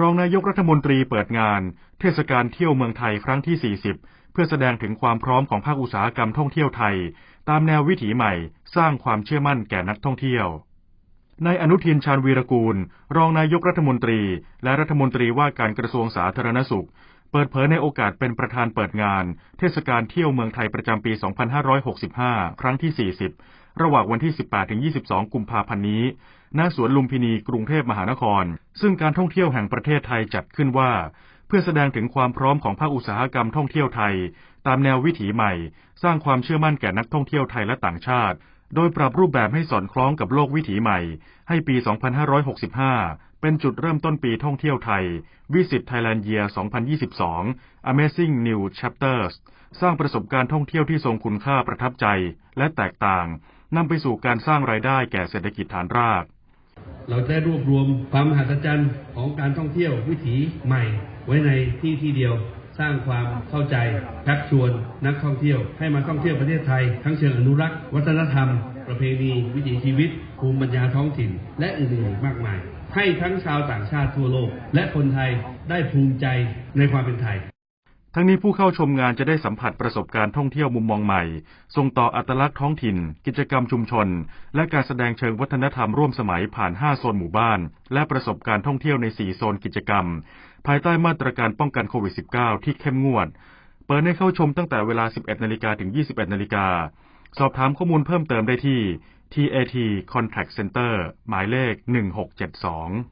รองนายกรัฐมนตรีเปิดงาน เทศกาลเที่ยวเมืองไทยครั้งที่ 40 เพื่อแสดงถึงความพร้อมของภาคอุตสาหกรรมท่องเที่ยวไทย ตามแนววิถีใหม่ สร้างความเชื่อมั่นแก่นักท่องเที่ยวในอนุทินชาญวีรกูล รองนายกรัฐมนตรี และรัฐมนตรีว่าการกระทรวงสาธารณสุข เปิดเผยในโอกาสเป็นประธานเปิดงาน เทศกาลเที่ยวเมืองไทยประจำปี 2565 ครั้งที่ 40 ระหว่างวันที่ 18-22 กุมภาพันธ์นี้ ณ สวนลุมพินี กรุงเทพมหานคร ซึ่งการท่องเที่ยวแห่งประเทศไทยจัดขึ้นว่า เพื่อแสดงถึงความพร้อมของภาคอุตสาหกรรมท่องเที่ยวไทย ตามแนววิถีใหม่ สร้างความเชื่อมั่นแก่นักท่องเที่ยวไทยและต่างชาติ โดยปรับรูปแบบให้สอดคล้องกับโลกวิถีใหม่ ให้ปี 2565 เป็นจุดเริ่มต้นปีท่องเที่ยวไทย Visit Thailand Year 2022 Amazing New Chapters สร้างประสบการณ์ท่องเที่ยวที่ทรงคุณค่าประทับใจและแตกต่างนำไปสู่การสร้างรายได้แก่เศรษฐกิจฐานราก เราได้รวบรวมความมหัศจรรย์ของการท่องเที่ยววิถีใหม่ ไว้ในที่ที่เดียวสร้างความเข้าใจชักชวนนักท่องเที่ยว ให้มาท่องเที่ยวประเทศไทย ทั้งเชิงอนุรักษ์ วัฒนธรรม ประเพณี วิถีชีวิต ภูมิปัญญาท้องถิ่น และอื่นๆมากมาย ให้ทั้งชาวต่างชาติทั่วโลก และคนไทยได้ภูมิใจในความเป็นไทย ทั้งนี้ผู้เข้าชมงานจะได้สัมผัสประสบการณ์ท่องเที่ยวมุมมองใหม่ ส่งต่ออัตลักษณ์ท้องถิ่น กิจกรรมชุมชน และการแสดงเชิงวัฒนธรรมร่วมสมัยผ่าน 5 โซนหมู่บ้าน และประสบการณ์ท่องเที่ยวใน 4 โซนกิจกรรม ภายใต้มาตรการป้องกันโควิด -19 ที่เข้มงวด เปิดให้เข้าชมตั้งแต่เวลา 11นาฬิกาถึง 21นาฬิกา สอบถามข้อมูลเพิ่มเติมได้ที่ TAT Contact Center หมายเลข 1672